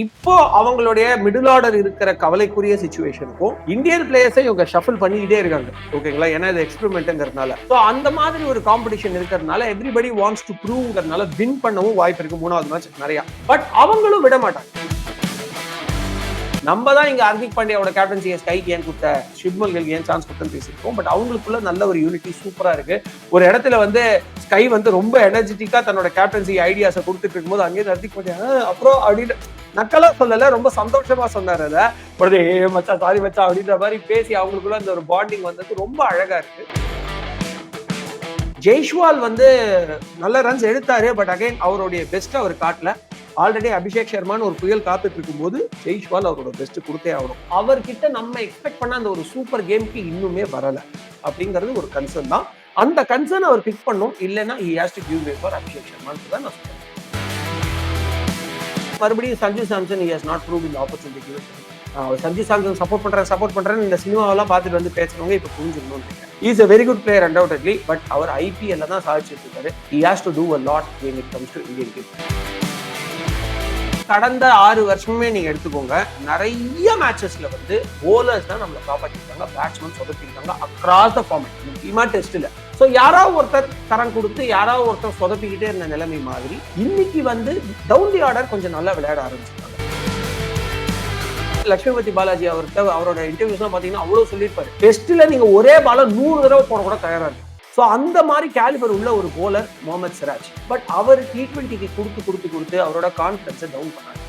இப்போ அவங்களுடைய middle order இருக்கிற கவலைக்குரிய சுச்சுவேஷனுக்கும் இந்தியன் பிளேயர்ஸை இவங்க ஷஃபிள் பண்ணிக்கிட்டே இருக்காங்க. ஓகேங்களா ஏன்னா இது எக்ஸ்பெரிமெண்ட்ங்கிறதுனால ஸோ அந்த மாதிரி ஒரு காம்படிஷன் இருக்கிறதுனால எவ்ரிபடி வாண்ட்ஸ் டு ப்ரூவ்ங்கிறதுனால வின் பண்ணவும் வாய்ப்பு இருக்கு. மூணாவது மேட்ச் நிறையா. பட் அவங்களும் விட மாட்டாங்க. நம்ம தான் இங்க ஹர்திக் பாண்டியாவோட கேப்டன்சியை ஸ்கைக்கு ஏன் கொடுத்த? ஷிப்மல்களுக்கு ஏன் சான்ஸ் கொடுத்தன்னு பேசியிருக்கோம். பட் அவங்களுக்குள்ள நல்ல ஒரு யூனிட்டி சூப்பரா இருக்கு. ஒரு இடத்துல வந்து ஸ்கை வந்து ரொம்ப எனர்ஜெட்டிக்கா தன்னோட கேப்டன்சி ஐடியாஸை கொடுத்துட்டு இருக்கும்போது அங்கேயே ஹர்திக் பாண்டியா அப்புறம் அப்படின்னு நக்கலா சொல்லல ரொம்ப சந்தோஷமா சொன்னார் அதை. உடனே ஏ மச்சா சாரி மச்சா அப்படின்ற மாதிரி பேசி அவங்களுக்குள்ள அந்த ஒரு பாண்டிங் வந்தது. ரொம்ப அழகா இருக்கு. ஜெய்ஷ்வால் வந்து நல்ல ரன்ஸ் எடுத்தாரு பட் அகைன் அவருடைய பெஸ்ட் அவர் காட்டல. ஆல்ரெடி அபிஷேக் சர்மான்னு ஒரு புயல் காத்துட்டு இருக்கும்போது ஜெய்ஷ்வால் அவரோட பெஸ்ட் கொடுத்தே ஆகணும். அவர்கிட்ட நம்ம எக்ஸ்பெக்ட் பண்ண அந்த ஒரு சூப்பர் கேம்க்கு இன்னுமே வரல அப்படிங்கிறது ஒரு கன்சர்ன் தான். அந்த கன்சர்ன் அவர் பிக் பண்ணும் இல்லைன்னா he has to give way for Abhishek சர்மான்னு தான் நான் சொல்றேன். மறுபடியும் Sanju Samson he has not prove இந்த ஆப்பர்ச்சுனிட்டி அவர் சஞ்சு சாம்சன் சப்போர்ட் பண்ணுறேன் சப்போர்ட் பண்ணுறேன்னு இந்த சினிமாவெல்லாம் பார்த்துட்டு வந்து பேசுகிறவங்க இப்போ புரிஞ்சுக்கணும்னு is a very good player undoubtedly but அவர் ஐபிஎல்ல தான் சாதிச்சுட்டு இருக்காரு. He has to do a lot when it comes to Indian cricket கடந்த ஆறு வருஷமே நீங்க எடுத்துக்கோங்க நிறைய மேட்சஸ்ல வந்து போலர்ஸ் தான் நம்மளை காப்பாற்றிருக்காங்க பேட்ஸ்மேன் சொதப்பிருக்காங்க அக்ராஸ் த ஃபார்மேட் முக்கியமா டெஸ்ட்ல. ஸோ யாராவது ஒருத்தர் தரம் கொடுத்து யாராவது ஒருத்தர் சொதப்பிக்கிட்டே இருந்த நிலைமை மாதிரி இன்னைக்கு வந்து டவுன் தி ஆர்டர் கொஞ்சம் நல்லா விளையாட ஆரம்பிச்சிருக்காங்க லட்சுமிபதி பாலாஜி அவர்கிட்ட அவரோட இன்டர்வியூஸ்லாம் பார்த்தீங்கன்னா அவ்வளோ சொல்லியிருப்பாரு. டெஸ்ட்டில் நீங்கள் ஒரே பாலை நூறு தடவை போட கூட தயாராக ஸோ அந்த மாதிரி கேலிபர் உள்ள ஒரு போலர் முகமது சிராஜ். பட் அவர் டி ட்வெண்ட்டிக்கு கொடுத்து கொடுத்து கொடுத்து அவரோட கான்ஃபிடன்ஸை டவுன் பண்ணாங்க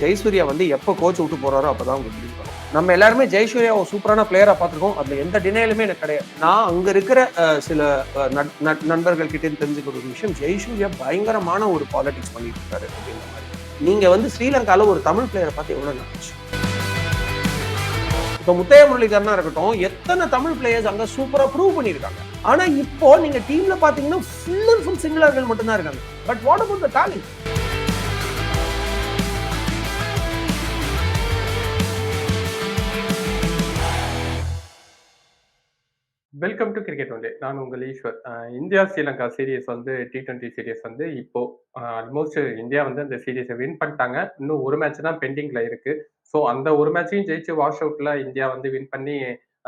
ஜெயசூர்யா வந்து எப்போ கோச் விட்டு போறாரோ அப்போ தான் உங்களுக்கு நம்ம எல்லாருமே ஜெய்சூர்யா ஒரு சூப்பரான பிளேயரா பார்த்துருக்கோம். அதுல எந்த டினைலுமே எனக்கு கிடையாது. நான் அங்க இருக்கிற சில நட்- நண்பர்கள் கிட்டே தெரிஞ்சுக்கிற ஒரு விஷயம் ஜெய்சூர்யா பயங்கரமான ஒரு பாலிடிக்ஸ் பண்ணிட்டு இருக்காரு அப்படின்ற மாதிரி. நீங்க வந்து ஸ்ரீலங்கால ஒரு தமிழ் பிளேயரை பார்த்து எவ்வளவு நினைச்சு இப்போ முத்தைய முரளிதரனா இருக்கட்டும் எத்தனை தமிழ் பிளேயர்ஸ் அங்க சூப்பரா ப்ரூவ் பண்ணியிருக்காங்க ஆனா இப்போ நீங்க டீம்ல பாத்தீங்கன்னா ஃபுல் அண்ட் ஃபுல் சிங்கிளர்கள் மட்டும்தான் இருக்காங்க. But what about the talent welcome to cricket one day நான் உங்கள் ஈஸ்வர். இந்தியா ஸ்ரீலங்கா சீரியஸ் வந்து டி டுவெண்ட்டி சீரியஸ் வந்து இப்போ ஆல்மோஸ்ட் இந்தியா வந்து அந்த சீரியஸை வின் பண்ணிட்டாங்க. இன்னும் ஒரு மேட்ச் தான் பெண்டிங்ல இருக்கு. ஸோ அந்த ஒரு மேட்சையும் ஜெயிச்சு வாஷ் அவுட்ல இந்தியா வந்து வின் பண்ணி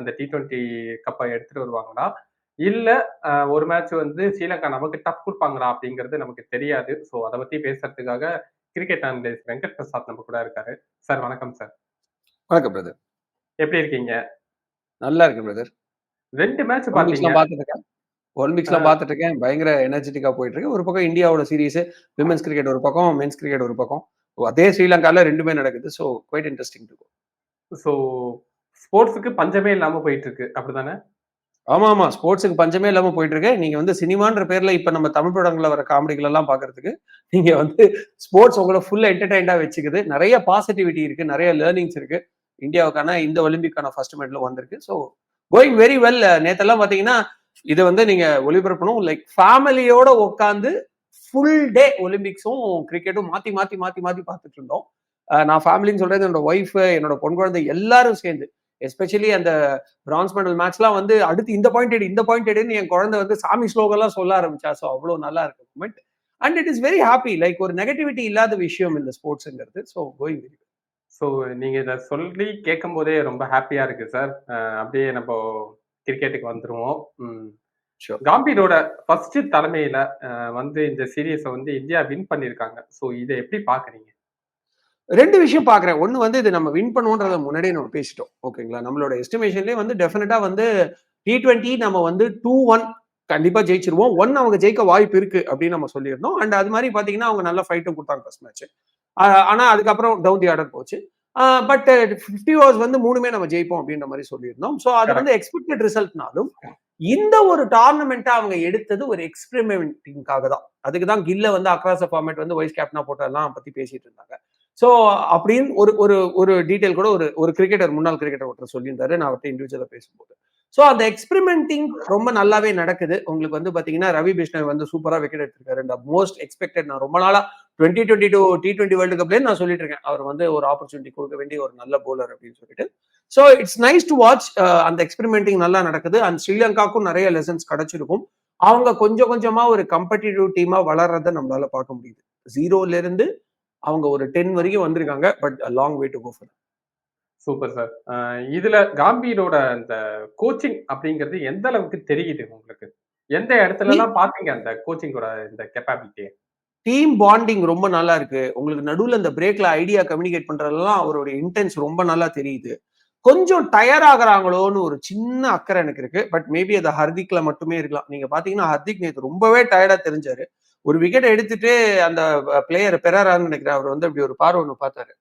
அந்த டி டுவெண்ட்டி கப்பை எடுத்துட்டு வருவாங்களா? இல்ல ஒரு மேட்ச் வந்து ஸ்ரீலங்கா நமக்கு டஃப் கொடுப்பாங்களா அப்படிங்கிறது நமக்கு தெரியாது. ஸோ அதை பத்தி பேசுறதுக்காக கிரிக்கெட் அனலிஸ்ட் வெங்கட் பிரசாத் நம்ம கூட இருக்காரு. சார் வணக்கம் சார் வணக்கம் பிரதர் எப்படி இருக்கீங்க? நல்லா இருக்கு பிரதர் ரெண்டு மேட்ச் பாத்தீங்க பார்த்துட்டு இருக்கேன் ஒலிம்பிக்ஸ்லாம் பார்த்துட்டு இருக்கேன் பயங்கர எனர்ஜெட்டிக்கா போயிட்டு இருக்கு ஒரு பக்கம் இந்தியாவோட சீரிஸ் விமென்ஸ் கிரிக்கெட் ஒரு பக்கம் மென்ஸ் கிரிக்கெட் ஒரு பக்கம். அதே ஸ்ரீலங்கால ரெண்டுமே நடக்குது. ஸோ குவைட் இன்ட்ரெஸ்டிங் இருக்கும் ஸோ ஸ்போர்ட்ஸுக்கு பஞ்சமே இல்லாம போயிட்டு இருக்கு அப்படிதானே ஆமா ஆமா ஸ்போர்ட்ஸுக்கு பஞ்சமே இல்லாம போயிட்டு இருக்கு நீங்க வந்து சினிமான்ற பேர்ல இப்ப நம்ம தமிழ் படங்கள்ல வர காமெடிகள் எல்லாம் பாக்குறதுக்கு நீங்க வந்து ஸ்போர்ட்ஸ் உங்களை ஃபுல் என்டர்டைன்டா வச்சுக்குது. நிறைய பாசிட்டிவிட்டி இருக்கு. நிறைய லேர்னிங்ஸ் இருக்கு. இந்தியாவுக்கான இந்த ஒலிம்பிக்கான ஃபர்ஸ்ட் மெடல் வந்திருக்கு. ஸோ கோயிங் வெரி வெல் நேத்தெல்லாம் பார்த்தீங்கன்னா இதை வந்து நீங்க ஒளிபரப்பணும். லைக் ஃபேமிலியோட உட்காந்து ஃபுல் டே ஒலிம்பிக்ஸும் கிரிக்கெட்டும் மாத்தி மாத்தி மாத்தி மாத்தி பார்த்துட்டு இருந்தோம். நான் ஃபேமிலின்னு சொல்றது என்னோட ஒய்ஃப் என்னோட பொன் குழந்தை எல்லாரும் சேர்ந்து எஸ்பெஷலி அந்த பிரான்ஸ் மெடல் மேட்ச்லாம் வந்து அடுத்து இந்த பாயிண்ட் எடு இந்த பாயிண்ட் எடுன்னு என் குழந்தை வந்து சாமி ஸ்லோகம்லாம் சொல்ல ஆரம்பிச்சா. ஸோ அவ்வளோ நல்லா இருக்கு moment and it is very happy like ஒரு நெகட்டிவிட்டி இல்லாத விஷயம் இந்த ஸ்போர்ட்ஸுங்கிறது ஸோ கோயிங் வெரி ஸோ நீங்க இதை சொல்லி கேட்கும் போதே ரொம்ப ஹாப்பியா இருக்கு சார் அப்படியே நம்ம கிரிக்கெட்டுக்கு வந்துருவோம். ம். காம்பீரோட ஃபர்ஸ்ட் தலைமையில வந்து இந்த சீரியஸை வந்து இந்தியா வின் பண்ணிருக்காங்க. ஸோ இதை எப்படி பாக்குறீங்க? ரெண்டு விஷயம் பாக்குறேன். ஒன்னு வந்து இது நம்ம வின் பண்ணுவோன்றத முன்னாடியே நம்ம பேசிட்டோம். ஓகேங்களா நம்மளோட எஸ்டிமேஷன்லேயே வந்து டெஃபினட்டா வந்து டி டுவெண்ட்டி நம்ம வந்து டூ ஒன் கண்டிப்பா ஜெயிச்சிருவோம். ஒன் அவங்க ஜெயிக்க வாய்ப்பு இருக்கு அப்படின்னு நம்ம சொல்லியிருந்தோம். அண்ட் அது மாதிரி பாத்தீங்கன்னா அவங்க நல்ல ஃபைட்டும் கொடுத்தாங்க ஃபர்ஸ்ட் மேட்ச் ஆனா அதுக்கப்புறம் டவுன் தி ஆர்டர் போச்சு. பட் ஃபிஃப்டி ஓவர்ஸ் வந்து மூணுமே நம்ம ஜெயிப்போம் அப்படின்ற மாதிரி சொல்லியிருந்தோம். ஸோ அது வந்து எக்ஸ்பெக்டட் ரிசல்ட்னாலும் இந்த ஒரு டோர்னமெண்ட்டை அவங்க எடுத்தது ஒரு எக்ஸ்பெரிமெண்டிங்காக தான். அதுக்கு தான் கில்ல வந்து அக்ராஸ் ஃபார்மேட் வந்து வைஸ் கேப்டனா போட்டதெல்லாம் பத்தி பேசிட்டு இருந்தாங்க. ஸோ அப்படின்னு ஒரு ஒரு ஒரு டீட்டெயில் கூட ஒரு ஒரு கிரிக்கெட்டர் முன்னாள் கிரிக்கெட்டர் ஒருத்தர் சொல்லியிருந்தாரு. நான் அவர்கிட்ட இண்டிவிஜுவலாக பேசும்போது. ஸோ அந்த எக்ஸ்பெரிமெண்டிங் ரொம்ப நல்லாவே நடக்குது. உங்களுக்கு வந்து பாத்தீங்கன்னா ரவி பிஷ்ணவ் வந்து சூப்பரா விக்கெட் எடுத்திருக்காரு இந்த மோஸ்ட் எக்ஸ்பெக்டட் நான் ரொம்ப நாளா twenty twenty two T twenty world கப்லேயே நான் சொல்லிட்டு இருக்கேன். அவர் வந்து ஒரு ஆப்பர்ச்சுனிட்டி கொடுக்க வேண்டிய ஒரு நல்ல போலர் அப்படின்னு சொல்லிட்டு. So it's nice to watch அந்த எக்ஸ்பெரிமெண்டிங் நல்லா நடக்குது. அண்ட் ஸ்ரீலங்காக்கும் நிறைய லெசன்ஸ் கிடைச்சிருக்கும். அவங்க கொஞ்சம் கொஞ்சமா ஒரு கம்படிட்டிவ் டீமா வளர்றதை நம்மளால பார்க்க முடியுது. ஜீரோல இருந்து அவங்க ஒரு டென் வரைக்கும் வந்திருக்காங்க. But long way to go for super sir இதுல காம்பீரோட அந்த கோச்சிங் அப்படிங்கிறது எந்த அளவுக்கு தெரியுது உங்களுக்கு? எந்த இடத்துல எல்லாம் பாத்தீங்க அந்த கோச்சிங்கோட இந்த கெப்பாபிலிட்டியை டீம் பாண்டிங் ரொம்ப நல்லா இருக்கு. உங்களுக்கு நடுவுல இந்த பிரேக்ல ஐடியா கம்யூனிகேட் பண்றதெல்லாம் அவருடைய இன்டென்ஸ் ரொம்ப நல்லா தெரியுது. கொஞ்சம் டயர் ஆகுறாங்களோன்னு ஒரு சின்ன அக்கறை எனக்கு இருக்கு. பட் மேபி அது ஹர்திக்ல மட்டுமே இருக்கலாம். நீங்க பாத்தீங்கன்னா ஹர்திக் நேத்து ரொம்பவே டயர்டா தெரிஞ்சாரு. ஒரு விக்கெட் எடுத்துட்டு அந்த பிளேயர் பெறாரான்னு நினைக்கிறேன். அவர் வந்து அப்படி ஒரு பார்வை ஒன்று பார்த்தாரு.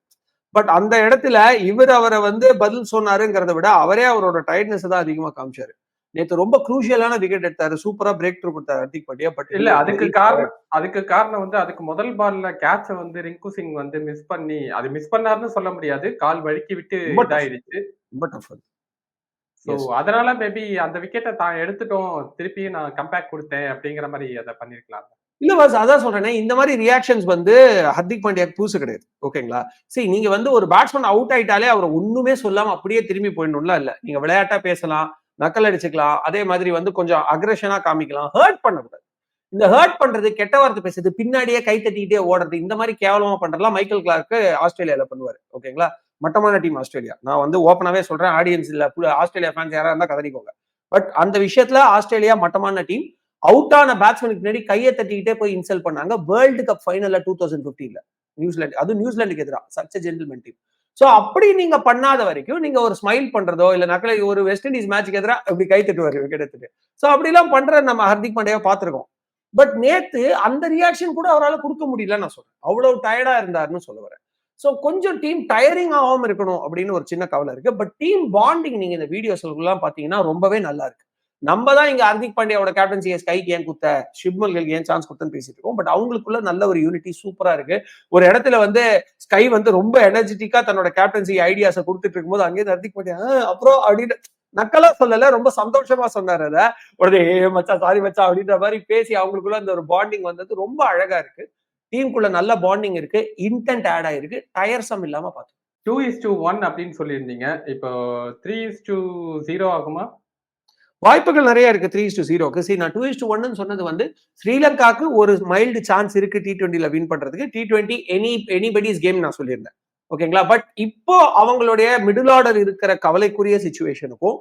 பட் அந்த இடத்துல இவர் அவரை வந்து பதில் சொன்னாருங்கிறத விட அவரே அவரோட டயர்ட்னஸ் தான் அதிகமா காமிச்சாரு. நேத்து ரொம்ப குரூஷியலான விக்கெட் எடுத்தாரு. சூப்பரா பிரேக் த்ரூ கொடுத்தாரு ஹர்திக் பாண்டியா பட் இல்ல அதுக்கு காரணம் அதுக்கு காரணம் வந்து அதுக்கு முதல் பால்ல கேட்ச வந்து ரிங்கு சிங் வந்து மிஸ் பண்ணி அது மிஸ் பண்ணாருன்னு சொல்ல முடியாது. கால் வழுக்கி விட்டு ரொம்ப tough. இதாயிடுச்சு ரொம்ப டஃப் சோ Yes. அதனால மேபி அந்த விக்கெட்டை தான் எடுத்துட்டோம். திருப்பி நான் கம்பேக் கொடுத்தேன் அப்படிங்கிற மாதிரி அதை பண்ணிருக்கலாம். இல்ல பாஸ் அதான் சொல்றேனே இந்த மாதிரி ரியாக்ஷன்ஸ் வந்து ஹர்திக் பாண்டியாக்கு புதுசு கிடையாது. ஓகேங்களா? சரி நீங்க வந்து ஒரு பேட்ஸ்மேன் அவுட் ஆயிட்டாலே அவரை ஒண்ணுமே சொல்லாம அப்படியே திரும்பி போயிடணும்ல இல்ல? நீங்க விளையாட்டா பேசலாம். நக்கல் அடிச்சுக்கலாம். அதே மாதிரி வந்து கொஞ்சம் அக்ரஷனா காமிக்கலாம். ஹர்ட் பண்ணக்கூடாது. இந்த ஹர்ட் பண்றது கெட்ட வார்த்தை பேசுறது பின்னாடியே கை தட்டிக்கிட்டே ஓடுறது இந்த மாதிரி கேவலமா பண்றதுலாம் மைக்கேல் கிளார்க்கு ஆஸ்திரேலியால பண்ணுவாரு. ஓகேங்களா? மட்டமான டீம் ஆஸ்திரேலியா. நான் வந்து ஓப்பனாவே சொல்றேன் ஆடியன்ஸ் இல்ல ஆஸ்திரேலியா ஃபேன்ஸ் யாரா இருந்தா கதறிக்கோங்க. பட் அந்த விஷயத்துல ஆஸ்திரேலியா மட்டமான டீம் அவுட் ஆன பேட்ஸ்மேனுக்கு முன்னாடி கையை தட்டிக்கிட்டே போய் இன்சல்ட் பண்ணாங்க. வேர்ல்டு கப் ஃபைனல்ல டூ தௌசண்ட் பிப்டீன்ல நியூசிலாந்து அது நியூசிலாந்துக்கு எதிராக சச் ஜென்டில்மென் டீம் ஸோ அப்படி நீங்க பண்ணாத வரைக்கும் நீங்க ஒரு ஸ்மைல் பண்றதோ இல்ல நக்கலை ஒரு வெஸ்ட் இண்டீஸ் மேட்ச்க்கு எதிராக இப்படி கை தட்டுவாரு விக்கெட் எடுத்துட்டு அப்படிலாம் பண்ற நம்ம ஹர்திக் பாண்டியாவை பார்த்துருக்கோம். பட் நேத்து அந்த ரியாக்ஷன் கூட அவரால் கொடுக்க முடியல நான் சொல்றேன். அவ்வளவு டயர்டா இருந்தாருன்னு சொல்ல வரேன். ஸோ கொஞ்சம் டீம் டயரிங் ஆகாம இருக்கணும் அப்படின்னு ஒரு சின்ன கவலை இருக்கு. பட் டீம் பாண்டிங் நீங்க இந்த வீடியோஸ்லாம் பார்த்தீங்கன்னா பாத்தீங்கன்னா ரொம்பவே நல்லா இருக்கு. நம்ம தான் இங்க ஹர்திக் பாண்டியாவோட கேப்டன்சி ஸ்கைக்கு ஏன் குத்த? ஷிப்மல்களுக்கு ஏன் சான்ஸ் கொடுத்தன்னு பேசிட்டு இருக்கோம். பட் அவங்களுக்குள்ள நல்ல ஒரு யூனிட்டி சூப்பரா இருக்கு. ஒரு இடத்துல வந்து ஸ்கை வந்து ரொம்ப எனர்ஜெட்டிக்கா தன்னோட கேப்டன்சி ஐடியாஸை கொடுத்துட்டு இருக்கும்போது அங்கேயே ஹர்திக் பாண்டியா அப்புறம் அப்படின்னு நக்கலா சொல்லல ரொம்ப சந்தோஷமா சொன்னார் அத. உடனே "ஏ, மச்சா சாரி மச்சா அப்படின்ற மாதிரி பேசி அவங்களுக்குள்ள அந்த ஒரு பாண்டிங் வந்தது. ரொம்ப அழகா இருக்கு. டீமுக்குள்ள நல்ல பாண்டிங் இருக்கு. இன்டென்ட் ஆட் ஆயிருக்கு. டயர்சம் இல்லாம பார்த்தோம் டூ இஸ் டூ ஒன் அப்படின்னு சொல்லியிருந்தீங்க. இப்போ த்ரீ இஸ் டூ ஜீரோ ஆகுமா? வாய்ப்புகள் நிறைய இருக்கு த்ரீ டு ஜீரோக்கு சரி நான் டூ இஸ் டு ஒன்னு சொன்னது வந்து ஸ்ரீலங்காக்கு ஒரு மைல்டு சான்ஸ் இருக்கு டி டுவெண்ட்டில வின் பண்றதுக்கு. T twenty any anybody's game நான் சொல்லியிருந்தேன். ஓகேங்களா பட் இப்போ அவங்களுடைய மிடில் ஆர்டர் இருக்கிற கவலைக்குரிய சுச்சுவேஷனுக்கும்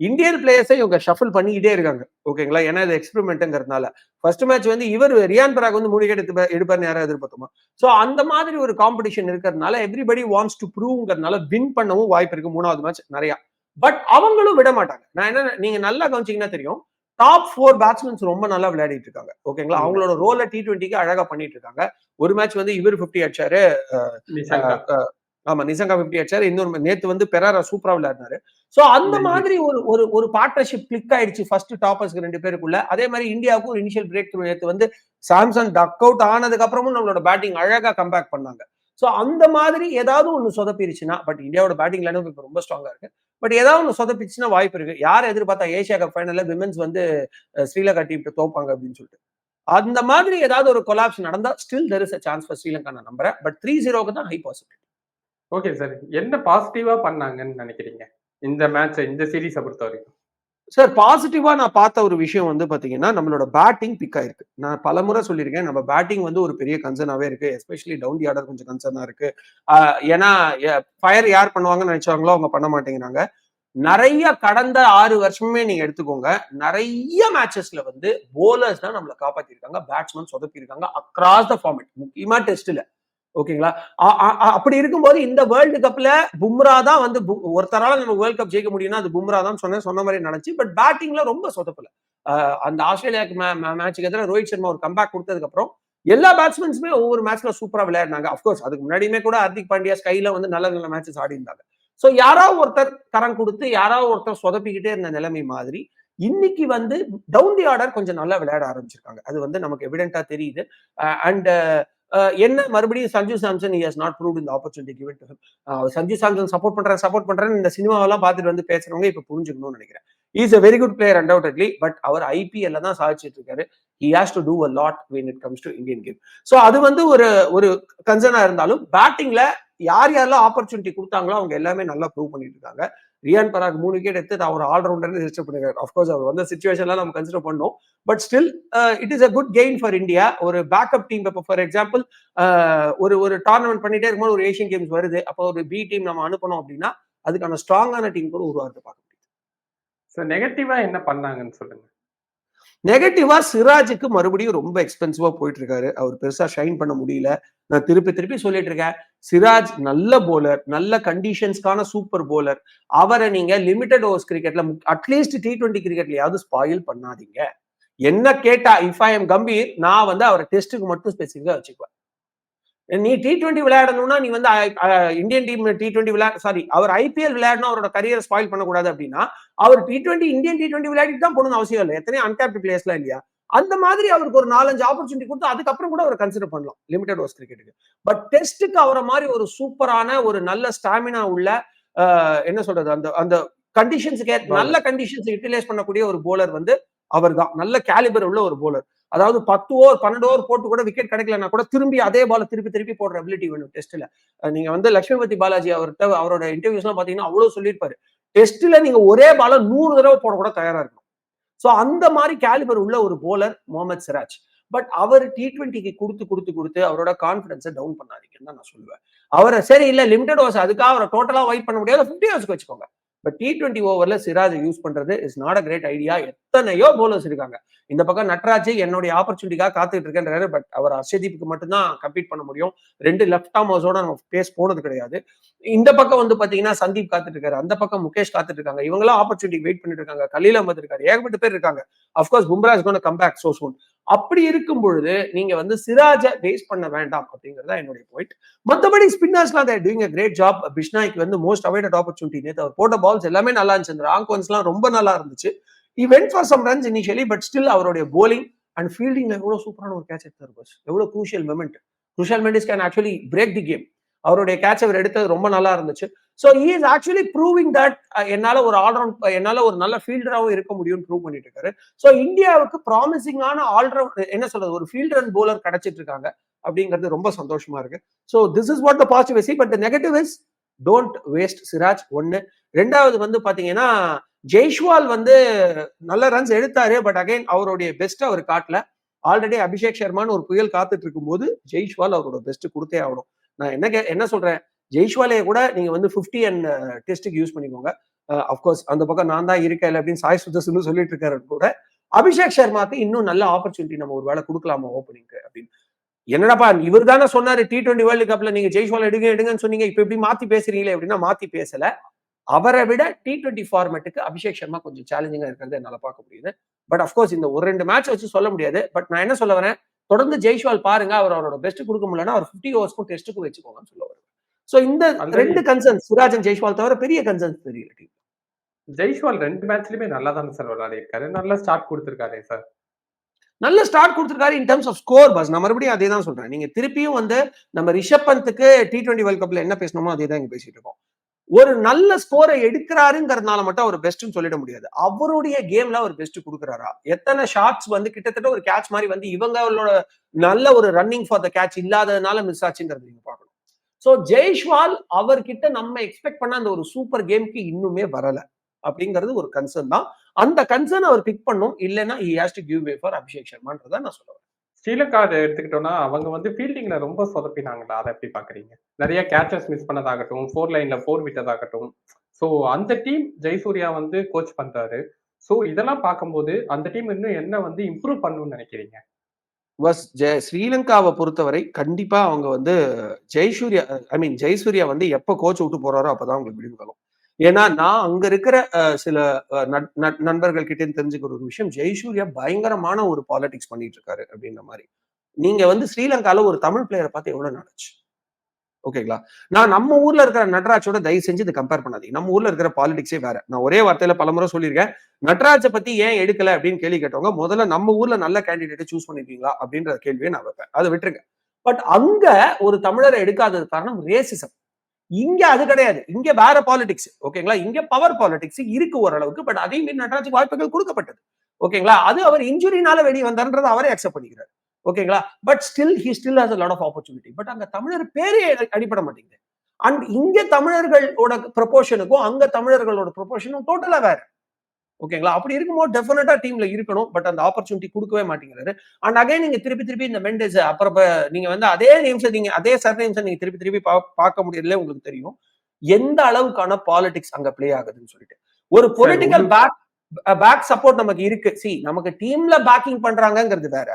இந்தியன் பிளேயர்ஸை இவங்க ஷஃபிள் பண்ணிக்கிட்டே இருக்காங்க. ஓகேங்களா ஏன்னா இது எக்ஸ்பெரிமெண்ட்டுங்கிறதுனால ஃபர்ஸ்ட் மேட்ச் வந்து இவர் ரியான் பராக் வந்து மூணு எடுத்து எடுப்பார்னு யாரும் எதிர்பார்த்தோமா ஸோ அந்த மாதிரி ஒரு காம்படிஷன் இருக்கிறதுனால எவ்ரிபடி வாண்ட்ஸ் டு ப்ரூவ்ங்கிறதுனால வின் பண்ணவும் வாய்ப்பு இருக்கு மூணாவது மேட்ச் நிறையா. பட் அவங்களும் விட மாட்டாங்க. நான் என்ன நீங்க நல்லா கவனிச்சீங்கன்னா தெரியும் டாப் ஃபோர் பேட்ஸ்மேன்ஸ் ரொம்ப நல்லா விளையாடிட்டு இருக்காங்க. ஓகேங்களா. அவங்களோட ரோல டி டுவெண்ட்டிக்கு அழகா பண்ணிட்டு இருக்காங்க. ஒரு மேட்ச் வந்து இவர் பிப்டி அடிச்சாரு ஆமா நிசங்கா பிப்டி அடிச்சாரு. இன்னொரு நேத்து வந்து பெராரா சூப்பரா விளையாடினாரு. சோ அந்த. மாதிரி ஒரு ஒரு ஒரு பார்ட்னர்ஷிப் கிளிக் ஆயிடுச்சு ஃபர்ஸ்ட் டாப்பர்ஸ்க்கு ரெண்டு பேருக்குள்ள. அதே மாதிரி இந்தியாவுக்கும் ஒரு இனிஷியல் பிரேக் த்ரூ நேத்து வந்து சாம்சங் டக் அவுட் ஆனதுக்கு அப்புறமும் நம்மளோட பேட்டிங் அழகா கம்பேக் பண்ணாங்க. சோ அந்த மாதிரி ஏதாவது ஒண்ணு சொதப்பிருச்சுன்னா பட் இந்தியாவோட பேட்டிங் லைனப் இப்ப ரொம்ப ஸ்ட்ராங்கா இருக்கு. பட் ஏதாவது ஒன்று சொதப்பிச்சுன்னா வாய்ப்பு இருக்கு. யார் எதிர்பார்த்தா ஏசியா கப் ஃபைனல்ல விமென்ஸ் வந்து ஸ்ரீலங்கா டீம் தோப்பாங்க அப்படின்னு சொல்லிட்டு. அந்த மாதிரி ஏதாவது ஒரு கொலாப்ஸ் நடந்தா still there is a chance for Sri Lanka நான் நம்புறேன். பட் த்ரீ ஜீரோக்கு தான் ஹை பாசிபிலிட்டி ஓகே சார் என்ன பாசிட்டிவா பண்ணாங்கன்னு நினைக்கிறீங்க? இந்த மேட்ச் இந்த சீரீஸை பொறுத்த வரைக்கும் சார் பாசிட்டிவா நான் பார்த்த ஒரு விஷயம் வந்து பாத்தீங்கன்னா நம்மளோட பேட்டிங் பிக் ஆயிருக்கு. நான் பலமுறை சொல்லியிருக்கேன் நம்ம பேட்டிங் வந்து ஒரு பெரிய கன்சர்னாவே இருக்கு. எஸ்பெஷலி டவுன் தி ஆர்டர் கொஞ்சம் கன்சர்னா இருக்கு. ஏன்னா ஃபயர் யார் பண்ணுவாங்கன்னு நினைச்சாங்களோ அவங்க பண்ண மாட்டேங்கிறாங்க. நிறைய கடந்த ஆறு வருஷமே நீங்க எடுத்துக்கோங்க நிறைய மேட்சஸ்ல வந்து போலர்ஸ் தான் நம்மளை காப்பாத்திருக்காங்க பேட்ஸ்மேன் சொதப்பியிருக்காங்க அக்ராஸ் த ஃபார்மேட் முக்கியமா டெஸ்ட்ல ஓகேங்களா? அப்படி இருக்கும்போது இந்த வேர்ல்டு கப்ல பும்ரா தான் வந்து பு- ஒருத்தரால நம்ம வேர்ல்ட் கப் ஜெயிக்க முடியும்னா அது பும்ரா தான் சொன்னேன் சொன்ன மாதிரி நினைச்சு பட் பேட்டிங்ல ரொம்ப சொதப்பல. அந்த ஆஸ்திரேலியாவுக்கு மேட்சுக்கு எதிராக ரோஹித் சர்மா ஒரு கம்பேக் கொடுத்ததுக்கு அப்புறம் எல்லா பேட்ஸ்மேன்ஸுமே ஒவ்வொரு மேட்ச்ல சூப்பரா விளையாடினாங்க. அஃப்கோர்ஸ் அதுக்கு முன்னாடியுமே கூட ஹர்திக் பாண்டியா ஸ்கைல வந்து நல்ல நல்ல மேட்சஸ் ஆடி இருந்தாங்க. ஸோ யாராவது ஒருத்தர் கரம் கொடுத்து யாராவது ஒருத்தர் சொதப்பிக்கிட்டே இருந்த நிலைமை மாதிரி இன்னைக்கு வந்து டவுன் தி ஆர்டர் கொஞ்சம் நல்லா விளையாட ஆரம்பிச்சிருக்காங்க. அது வந்து நமக்கு எவிடென்ட்டா தெரியுது. அண்ட் என்ன மறுபடியும் Sanju Samson is not prove இந்த opportunity given to Sanju Samson support பண்றேன் சப்போர்ட் பண்றேன்னு இந்த சினிமாவெல்லாம் பார்த்துட்டு வந்து பேசுறவங்க இப்ப புரிஞ்சுக்கணும்னு நினைக்கிறேன். Is a very good player undoubtedly but அவர் ஐபிஎல்ல தான் சாதிச்சிட்டு இருக்காரு. He has to do a lot when it comes to Indian game so அது வந்து ஒரு ஒரு கன்சர்னா இருந்தாலும் பேட்டிங்ல யார் யாரெல்லாம் ஆப்பர்ச்சுனிட்டி கொடுத்தாங்களோ அவங்க எல்லாமே நல்லா ப்ரூவ் பண்ணிட்டு இருக்காங்க. ரியான் பராக் மூணு விக்கெட் எடுத்து அவர் ஆல்ரவுண்டர்னு ரிஜிஸ்டர் பண்ணிருக்காரு. அஃப்கோர்ஸ் அவர் வந்த சுச்சுவேஷன்லாம் நம்ம கன்சிடர் பண்ணோம். But still it is a good gain for India ஒரு பேக்கப் டீம் இப்போ ஃபார் எக்ஸாம்பிள் ஒரு ஒரு டோர்னமெண்ட் பண்ணிட்டே இருக்கும்போது ஒரு ஏஷியன் கேம்ஸ் வருது. அப்போ ஒரு பி டீம் நம்ம அனுப்பணும் அப்படின்னா அதுக்கான ஸ்ட்ராங்கான டீம் கூட உருவாக்குறது பார்க்க முடியும் ஸோ நெகட்டிவா என்ன பண்ணாங்கன்னு சொல்லுங்க. நெகட்டிவா சிராஜுக்கு மறுபடியும் ரொம்ப எக்ஸ்பென்சிவா போயிட்டு இருக்காரு அவர் பெருசா ஷைன் பண்ண முடியல. நான் திருப்பி திருப்பி சொல்லிட்டு இருக்கேன். சிராஜ் நல்ல போலர் நல்ல கண்டிஷன்ஸ்க்கான சூப்பர் போலர் அவரை நீங்க லிமிடெட் ஓவர்ஸ் கிரிக்கெட்ல அட்லீஸ்ட் டி டுவெண்ட்டி கிரிக்கெட்லயாவது ஸ்பாயில் பண்ணாதீங்க. என்ன கேட்டா இஃப் ஐ எம் கம்பீர் நான் வந்து அவரை டெஸ்ட்டுக்கு மட்டும் ஸ்பெசிஃபிக்கா வச்சுக்குவேன். நீ டி டுவெண்ட்டி விளையாடணும்னா நீ வந்து இந்தியன் டீம் டி டுவெண்ட்டி விளையாட சாரி அவர் ஐபிஎல் விளையாடணும் அவரோட கரியரை ஸ்பாயில் பண்ணக்கூடாது அப்படின்னா அவர் T twenty Indian T twenty விளையாடிட்டு தான் போகணும்னு அவசியம் இல்லை. எத்தனை அன்கேப்ட் பிளேயர்ஸ்லாம் இல்லையா? அந்த மாதிரி அவருக்கு ஒரு நாலஞ்சு ஆப்பர்ச்சுனிட்டி கொடுத்து அதுக்கப்புறம் கூட அவர் கன்சிடர் பண்ணலாம் லிமிடெட் ஓவர்ஸ் கிரிக்கெட்டுக்கு பட் டெஸ்ட்டுக்கு அவரை மாதிரி ஒரு சூப்பரான ஒரு நல்ல ஸ்டாமினா உள்ள என்ன சொல்றது? அந்த அந்த கண்டிஷன்ஸுக்கு நல்ல கண்டிஷன்ஸ் யூட்டிலைஸ் பண்ணக்கூடிய ஒரு போலர் வந்து அவர் தான் நல்ல கேலிபர் உள்ள ஒரு போலர் அதாவது பத்து ஓவர் பன்னெண்டு ஓவர் போட்டு கூட விக்கெட் கிடைக்கலன்னா கூட திரும்பி அதே பால திருப்பி திருப்பி போடுற அபிலிட்டி வேணும் டெஸ்ட்ல நீங்க வந்து லட்சுமிபதி பாலாஜி அவர்கிட்ட அவரோட இன்டர்வியூஸ் எல்லாம் பாத்தீங்கன்னா அவ்வளவு சொல்லியிருப்பாரு. டெஸ்ட்ல நீங்க ஒரே பால நூறு தடவை போட கூட தயாரா இருக்கணும். ஸோ அந்த மாதிரி கேலிபர் உள்ள ஒரு போலர் முகமது சிராஜ். பட் அவர் டி டுவெண்ட்டிக்கு கொடுத்து கொடுத்து கொடுத்து அவரோட கான்பிடன்ஸை டவுன் பண்ணாதீங்கன்னு தான் நான் சொல்லுவேன். அவரை சரி இல்ல லிமிடெட் ஓவர்ஸ் அதுக்காக அவரை டோட்டலா வைட் பண்ண முடியாது. ஃபிஃப்டி ஓவர்ஸ்க்கு வச்சுக்கோங்க. பட் டி டுவெண்ட்டி ஓவர்ல சிராஜ் யூஸ் பண்றது is not a great idea எத்தனையோ போலர்ஸ் இருக்காங்க. இந்த பக்கம் நட்ராஜ் என்னுடைய ஆப்பர்ச்சுனிட்டிக்காக காத்துட்டு இருக்கேன்றாரு. பட் அவர் அர்ஷதீப்புக்கு மட்டும்தான் கம்ப்ளீட் பண்ண முடியும். ரெண்டு லெஃப்ட் ஆமர்ஸோட நம்ம பேஸ் போனது கிடையாது. இந்த பக்கம் வந்து பாத்தீங்கன்னா சந்தீப் காத்துட்டு இருக்காரு. அந்த பக்கம் முகேஷ் காத்துட்டு இருக்காங்க. இவங்களாம் ஆப்பர்ச்சுனிட்டி வெயிட் பண்ணிட்டு இருக்காங்க. கலீல் அஹமத் இருக்காரு. ஏகப்பட்ட பேர் இருக்காங்க. Of course Bumrah's gonna come back so soon அப்படி இருக்கும் பொழுது நீங்க வந்து சிராஜை பேஸ் பண்ண வேண்டாம் அப்படிங்கறத என்னுடைய பாயிண்ட் மற்றபடி ஸ்பின்னர்ஸ்லாம் they're doing a great job பிஷ்னாய்க்கு வந்து மோஸ்ட் அவைடட் ஆப்பர்ச்சுனிட்டி நேற்று அவர் போட்ட பால்ஸ் எல்லாமே நல்லா இருந்துச்சு. இந்த ராங் ஒன்ஸ்லாம் ரொம்ப நல்லா இருந்துச்சு. He went for some runs initially but still அவருடைய போலிங் அண்ட் ஃபீல்டிங்ல எவ்வளவு சூப்பரான ஒரு கேட்ச் எடுத்தார் பஸ் எவ்வளவு crucial moment Kusal Mendis can actually break the game அவருடைய கேட்ச் அவர் எடுத்தது ரொம்ப நல்லா இருந்துச்சு. So he is actually proving that என்னால ஒரு ஆல்ரவுண்ட் uh, என்னால ஒரு நல்ல ஃபீல்டராகவும் இருக்க முடியும்னு ப்ரூவ் பண்ணிட்டு இருக்காரு. ஸோ இந்தியாவுக்கு ப்ராமிசிங்கான ஆல்ரவுண்ட் என்ன சொல்றது ஒரு ஃபீல்டர் அண்ட் போலர் கிடைச்சிட்டு இருக்காங்க அப்படிங்கிறது ரொம்ப சந்தோஷமா இருக்கு. So this is what the positive see but the negative is don't waste Siraj ஒன்னு ரெண்டாவது வந்து பார்த்தீங்கன்னா ஜெய்ஷ்வால் வந்து நல்ல ரன்ஸ் எடுத்தாரு பட் அகைன் அவருடைய பெஸ்ட் அவர் காட்டல. ஆல்ரெடி அபிஷேக் சர்மான்னு ஒரு புயல் காத்துட்டு இருக்கும்போது ஜெய்ஷ்வால் அவரோட பெஸ்ட் கொடுத்தே ஆகணும். நான் என்ன என்ன சொல்றேன்? ஜெய்ஷ்வாலையை கூட நீங்க வந்து ஃபிஃப்டி அண்ட் டெஸ்ட்டுக்கு யூஸ் பண்ணிக்கோங்க. Uh, அஃப்கோர்ஸ் அந்த பக்கம் நான் தான் இருக்கேன் அப்படின்னு சாய் சுதர்சன் சொல்லிட்டு இருக்காரு கூட. அபிஷேக் சர்மாக்கு இன்னும் நல்ல ஆப்பர்ச்சுனிட்டி நம்ம ஒரு வேலை கொடுக்கலாமா ஓப்பனிங்க்கு அப்படின்னு. என்னடாப்பா இவர் தானே சொன்னாரு டி டுவெண்ட்டி வேர்ல்டு கப்ல நீங்க ஜெய்ஷ்வால் எடுங்க எடுங்கன்னு சொன்னீங்க இப்ப எப்படி மாத்தி பேசுறீங்களே அப்படின்னா மாத்தி பேசல. அவரை விட டி டுவெண்ட்டி ஃபார்மேட்டுக்கு அபிஷேக் சர்மா கொஞ்சம் சேலஞ்சிங்கா இருக்கிறது என்னால பார்க்க முடியுது. பட் அஃப்கோர்ஸ் இந்த ஒரு ரெண்டு மேட்ச் வச்சு சொல்ல முடியாது. பட் நான் என்ன சொல்ல வரேன் தொடர்ந்து ஜெய்ஷ்வால் பாருங்க அவர் அவரோட பெஸ்ட் கொடுக்க முடியலன்னா அவர் ஃபிஃப்டி ஓவர்ஸ்க்கும் டெஸ்ட்டுக்கும் வச்சுக்கோங்கன்னு சொல்ல வரேன். ஸோ இந்த ரெண்டு கன்சர்ன்ஸ் சிராஜன் ஜெய்ஷ்வால் தவிர பெரிய கன்சர்ன்ஸ் தெரியல டீம் ஜெய்ஷ்வால் ரெண்டு மேட்ச்லயுமே நல்லா தானே சார் விளையாடி இருக்காரு நல்ல ஸ்டார்ட் கொடுத்திருக்காரு சார் நல்ல ஸ்டார்ட் கொடுத்துருக்காரு இன் டர்ம்ஸ் ஆஃப் ஸ்கோர் பஸ் நான் மறுபடியும் அதே தான் சொல்றேன். நீங்க திருப்பியும் வந்து நம்ம ரிஷப் பந்துக்கு டி டுவெண்ட்டி வேர்ல்ட் கப்ல என்ன பேசணுமோ அதே தான் இங்க பேசிட்டு இருக்கோம். ஒரு நல்ல ஸ்கோரை எடுக்கிறாருங்கிறதுனால மட்டும் அவர் பெஸ்ட்னு சொல்லிட முடியாது. அவருடைய கேம்ல அவர் பெஸ்ட் கொடுக்குறாரா? எத்தனை ஷாட்ஸ் வந்து கிட்டத்தட்ட ஒரு கேட்ச் மாதிரி வந்து இவங்களோட நல்ல ஒரு ரன்னிங் ஃபார் த கேட்ச் இல்லாததுனால மிஸ் ஆச்சுங்கிறது நீங்க பார்க்கணும். ஸோ ஜெய்ஷ்வால் அவர்கிட்ட நம்ம எக்ஸ்பெக்ட் பண்ண அந்த ஒரு சூப்பர் கேம்க்கு இன்னுமே வரல அப்படிங்கிறது ஒரு கன்சர்ன் தான். அந்த கன்சர்ன் அவர் பிக் பண்ணும். இல்லைன்னா he has to give way for Abhishek சர்மான்றதை நான் சொல்லுவேன் ஸ்ரீலங்கா எடுத்துக்கிட்டோம்னா அவங்க வந்து ஃபீல்டிங்ல ரொம்ப சொதப்பினாங்களா? அதை எப்படி பாக்குறீங்க? நிறைய கேச்சஸ் மிஸ் பண்ணதாகட்டும் ஃபோர் லைன்ல ஃபோர் விட்டதாகட்டும். ஸோ அந்த டீம் ஜெய்சூர்யா வந்து கோச் பண்றாரு. ஸோ இதெல்லாம் பார்க்கும்போது அந்த டீம் இன்னும் என்ன வந்து இம்ப்ரூவ் பண்ணணும்னு நினைக்கிறீங்க? பஸ் ஜெய ஸ்ரீலங்காவை பொறுத்தவரை கண்டிப்பா அவங்க வந்து ஜெய்சூர்யா ஐ மீன் ஜெய்சூர்யா வந்து எப்போ கோச் விட்டு போறாரோ அப்பதான் அவங்களுக்கு விடிவு ஏன்னா நான் அங்க இருக்கிற சில நண்பர்கள் கிட்டே தெரிஞ்சுக்கிற ஒரு விஷயம் ஜெய்சூர்யா பயங்கரமான ஒரு பாலிடிக்ஸ் பண்ணிட்டு இருக்காரு அப்படின்ற மாதிரி. நீங்க வந்து ஸ்ரீலங்கால ஒரு தமிழ் பிளேயரை பார்த்து எவ்வளவு நடச்சு ஓகேங்களா நான் நம்ம ஊர்ல இருக்கிற நட்ராஜோட தயவு செஞ்சு இதை கம்பேர் பண்ணாதீங்க. நம்ம ஊர்ல இருக்கிற பாலிடிக்ஸே வேற. நான் ஒரே வார்த்தையில பலமுறை சொல்லியிருக்கேன். நட்ராஜை பத்தி ஏன் எடுக்கல அப்படின்னு கேள்வி கேட்டவங்க முதல்ல நம்ம ஊர்ல நல்ல கேண்டிடேட்டை சூஸ் பண்ணிருக்கீங்களா அப்படின்ற கேள்வியை நான் வைப்பேன். அதை விட்டுருங்க. பட் அங்க ஒரு தமிழரை எடுக்காதது காரணம் ரேசிசம் இங்க அது கிடையாது. இங்க வேற பாலிடிக்ஸ் ஓகேங்களா இங்க பவர் பாலிடிக்ஸ் இருக்கு ஓரளவுக்கு பட் அதையும் மீறி நடராஜுக்கு வாய்ப்புகள் கொடுக்கப்பட்டது. ஓகேங்களா அது அவர் இன்ஜுரினால வெளியே வந்தார்ன்றதை அவரே அக்செப்ட் பண்ணிக்கிறார். ஓகேங்களா? But still he still has lot of opportunity but அங்க தமிழர் பேரே அடிப்பட மாட்டேங்குது. அண்ட் இங்க தமிழர்களோட ப்ரொபோர்ஷனுக்கும் அங்க தமிழர்களோட ப்ரொபோர்ஷனும் டோட்டலா வேற. ஓகேங்களா? அப்படி இருக்கும்போது டெஃபினட்டா டீம்ல இருக்கணும். பட் அந்த ஆப்பர்ச்சுனிட்டி கொடுக்கவே மாட்டேங்கிறாரு. அண்ட் அகைன் நீங்க திருப்பி திருப்பி இந்த மெண்டேஸ் அப்புறம் நீங்க வந்து அதே நேம்ஸ் நீங்க அதே சர் நேம்ஸ் நீங்க திருப்பி திருப்பி பார்க்க முடியறதுல உங்களுக்கு தெரியும். எந்த அளவுக்கான பாலிடிக்ஸ் அங்க ப்ளே ஆகுதுன்னு சொல்லிட்டு. ஒரு பொலிட்டிக்கல் பேக் பேக் சப்போர்ட் நமக்கு இருக்கு. சி நமக்கு டீம்ல பேக்கிங் பண்றாங்கங்கிறது வேற.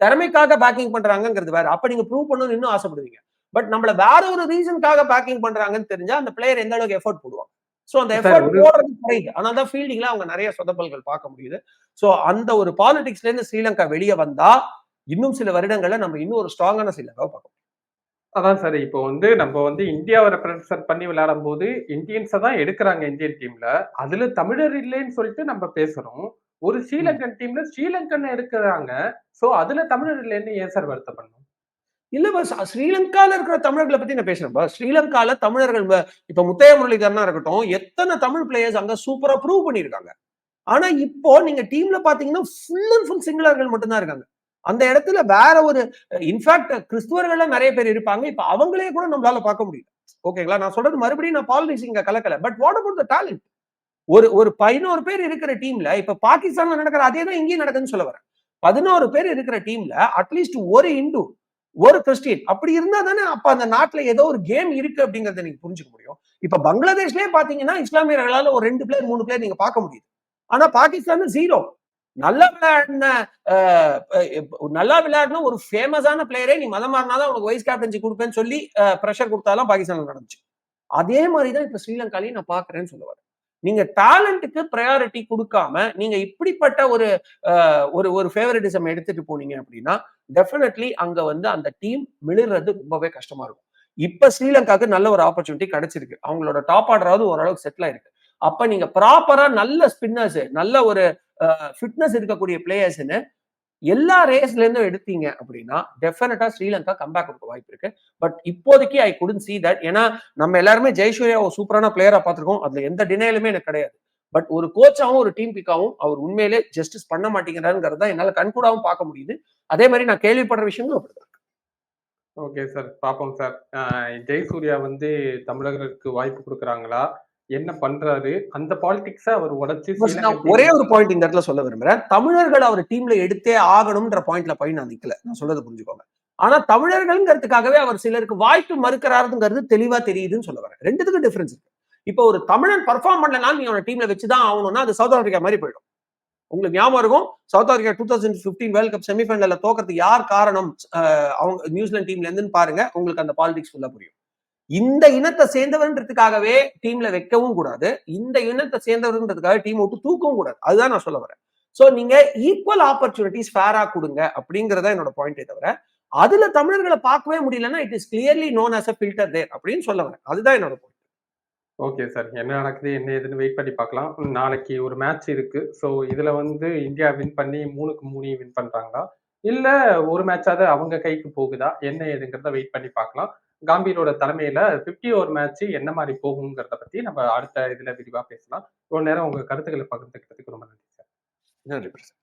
திறமைக்காக பேக்கிங் பண்றாங்கங்கிறது வேற. அப்ப நீங்க ப்ரூவ் பண்ணணும்னு இன்னும் ஆசைப்படுவீங்க. பட் நம்மள வேற ஒரு ரீசனுக்காக பேக்கிங் பண்றாங்கன்னு தெரிஞ்சா அந்த பிளேயர் எந்த அளவுக்கு எஃபர்ட் போடுவாங்க. சோ அந்த எஃபர்ட் போடுறது குறையுது ஆனா தான் ஃபீல்டிங்ல அவங்க நிறைய சொதப்பல்கள் பார்க்க முடியுது. சோ அந்த ஒரு பாலிடிக்ஸ்ல இருந்து ஸ்ரீலங்கா வெளியே வந்தா இன்னும் சில வருடங்கள்ல நம்ம இன்னும் ஒரு ஸ்ட்ராங்கான ஸ்ரீலங்காவை பார்க்க முடியும். அதான் சார் இப்போ வந்து நம்ம வந்து இந்தியாவை ரெப்ரசன்ட் பண்ணி விளையாடும் போது இந்தியன்ஸை தான் எடுக்கிறாங்க இந்தியன் டீம்ல அதுல தமிழர் இல்லைன்னு சொல்லிட்டு நம்ம பேசுறோம். ஒரு ஸ்ரீலங்கன் டீம்ல ஸ்ரீலங்கன் எடுக்கிறாங்க சோ அதுல தமிழர் இல்லைன்னு ஏன் சார் வருத்தப்படணும்? இல்ல பஸ் ஸ்ரீலங்கால இருக்கிற தமிழர்களை பத்தி நான் பேசுறேன் பஸ் ஸ்ரீலங்கால தமிழர்கள் ப- இப்ப முத்தைய முரளிதரனா இருக்கட்டும் எத்தனை தமிழ் பிளேயர்ஸ் அங்க சூப்பரா ப்ரூவ் பண்ணிருக்காங்க ஆனா இப்போ நீங்க டீம்ல பாத்தீங்கன்னா ஃபுல் அண்ட் ஃபுல் சிங்களர்கள் மட்டும்தான் இருக்காங்க. அந்த இடத்துல வேற ஒரு இன்ஃபேக்ட் கிறிஸ்துவர்கள நிறைய பேர் இருப்பாங்க. இப்ப அவங்களே கூட நம்மளால பார்க்க முடியல. ஓகேங்களா நான் சொல்றது மறுபடியும் நான் பாலிடிக்ஸ் இங்க கலக்கல. But what about the talent ஒரு ஒரு பதினோரு பேர் இருக்கிற டீம்ல இப்ப பாகிஸ்தான்ல நடக்கிற அதே தான் இங்கேயும் நடக்குதுன்னு சொல்ல வரேன். பதினோரு பேர் இருக்கிற டீம்ல அட்லீஸ்ட் ஒரு இந்து ஒரு கிறிஸ்டின் அப்படி இருந்தா தானே அப்ப அந்த நாட்டுல ஏதோ ஒரு கேம் இருக்கு அப்படிங்கறத நீங்க புரிஞ்சுக்க முடியும். இப்ப பங்களாதேஷ்லயே பாத்தீங்கன்னா இஸ்லாமியர்களால ஒரு ரெண்டு பிளேயர் மூணு பிளேயர் நீங்க பார்க்க முடியுது. ஆனா பாகிஸ்தான் ஜீரோ நல்லா விளையாடின அஹ், நல்லா விளையாடின ஒரு ஃபேமஸான பிளேயரே நீ மதம் மாறினாதான் உனக்கு வைஸ் கேப்டன்சி கொடுப்பேன்னு சொல்லி ப்ரெஷர் கொடுத்தாலும் பாகிஸ்தான்ல நடந்துச்சு. அதே மாதிரி தான் இப்ப ஸ்ரீலங்காலையும் நான் பாக்குறேன்னு சொல்லுவாரு நீங்க டேலண்ட்டுக்கு ப்ரையாரிட்டி கொடுக்காம நீங்க இப்படிப்பட்ட ஒரு ஒரு ஒரு ஃபேவரட்டிசம் எடுத்துட்டு போனீங்க அப்படின்னா டெஃபினெட்லி அங்க வந்து அந்த டீம் மிளிர்றது ரொம்பவே கஷ்டமா இருக்கும். இப்ப ஸ்ரீலங்காக்கு நல்ல ஒரு ஆப்பர்ச்சுனிட்டி கிடைச்சிருக்கு. அவங்களோட டாப் ஆர்டராவது ஓரளவுக்கு செட்டில் ஆயிருக்கு. அப்ப நீங்க ப்ராப்பரா நல்ல ஸ்பின்னர்ஸ் நல்ல ஒரு ஃபிட்னஸ் இருக்கக்கூடிய பிளேயர்ஸ்னு எல்லா ரேஸ்ல இருந்தும் எடுத்தீங்க அப்படின்னா டெஃபினட்டா ஸ்ரீலங்கா கம்பேக் கொடுக்க வாய்ப்பு இருக்கு. பட் இப்போதைக்கு ஐ குடன் சி தட் ஏன்னா நம்ம எல்லாருமே ஜெய்சூர்யா ஒரு சூப்பரான பிளேயரா பார்த்திருக்கோம். அதுல எந்த டினைலுமே எனக்கு கிடையாது. பட் ஒரு கோச்சாவும் ஒரு டீம் பிக்காவும் அவர் உண்மையிலே ஜஸ்டிஸ் பண்ண மாட்டேங்கிறாருங்கிறது தான் என்னால் கண்கூடாவும் பார்க்க முடியுது. அதே மாதிரி நான் கேள்விப்படுற விஷயங்களும் அப்படிதான் ஓகே சார் பார்ப்போம் சார் ஜெய்சூர்யா வந்து தமிழர்களுக்கு வாய்ப்பு கொடுக்குறாங்களா? என்ன பண்றாரு? அந்த பாலிடிக்ஸை அவர் உடைச்சு ஒரே ஒரு பாயிண்ட் இந்த இடத்துல சொல்ல விரும்புறேன். தமிழர்கள் அவர் டீம்ல எடுத்தே ஆகணும்ன்ற பாயிண்ட்ல போய் நான் நிக்கல. நான் சொல்றது புரிஞ்சுக்கோங்க. ஆனா தமிழர்கள்ங்கிறதுக்காகவே அவர் சிலருக்கு வாய்ப்பு மறுக்கிறாருங்கிறது தெளிவா தெரியுதுன்னு சொல்ல வரேன். ரெண்டுத்துக்கும் டிஃபரன்ஸ் இருக்கு. இப்போ ஒரு தமிழன் பர்ஃபார்ம் பண்ணலனாலும் நீ அவன டீம்ல வச்சுதான் ஆகணும்னா அது சவுத் ஆப்பிரிக்கா மாதிரி போயிடும். உங்களுக்கு ஞாபகம் இருக்கும்? South Africa two thousand fifteen World Cup செமிஃபைனல்ல தோக்கறதுக்கு யார் காரணம்? அவங்க நியூசிலாந்து டீம்ல இருந்துன்னு பாருங்க. உங்களுக்கு அந்த பாலிடிக்ஸ் ஃபுல்லா புரியும். இந்த இனத்தை சேர்ந்தவன்றதுக்காகவே டீம்ல வைக்கவும் கூடாது. இந்த இனத்தை சேர்ந்தவர்ன்றதுக்காக டீம் விட்டு தூக்கவும் கூடாது. அதுதான் நான் சொல்ல வரேன். சோ நீங்க ஈக்குவல் ஆப்பர்ச்சுனிட்டிஸ் ஃபேரா கொடுங்க அப்படிங்கறத என்னோட பாயிண்டே தவிர அதுல தமிழர்களை பார்க்கவே முடியலன்னா it is clearly known as a filter there அப்படின்னு சொல்ல வரேன். அதுதான் என்னோட பாயிண்ட் ஓகே சார் என்ன நடக்குது என்ன ஏதுன்னு வெயிட் பண்ணி பார்க்கலாம். நாளைக்கு ஒரு மேட்ச் இருக்கு. ஸோ இதுல வந்து இந்தியா வின் பண்ணி மூணுக்கு மூணு வின் பண்றாங்களா? இல்ல ஒரு மேட்சாவது அவங்க கைக்கு போகுதா? என்ன ஏதுங்கிறத வெயிட் பண்ணி பார்க்கலாம். காம்பீரோட தலைமையில 50 ஓவர் மேட்ச் என்ன மாதிரி போகுங்கிறத பத்தி நம்ம அடுத்த இதுல விரிவா பேசலாம். இவ்வளவு நேரம் உங்க கருத்துக்களை பகிர்ந்துக்கிறதுக்கு ரொம்ப நன்றி சார். நன்றி பிரசாத்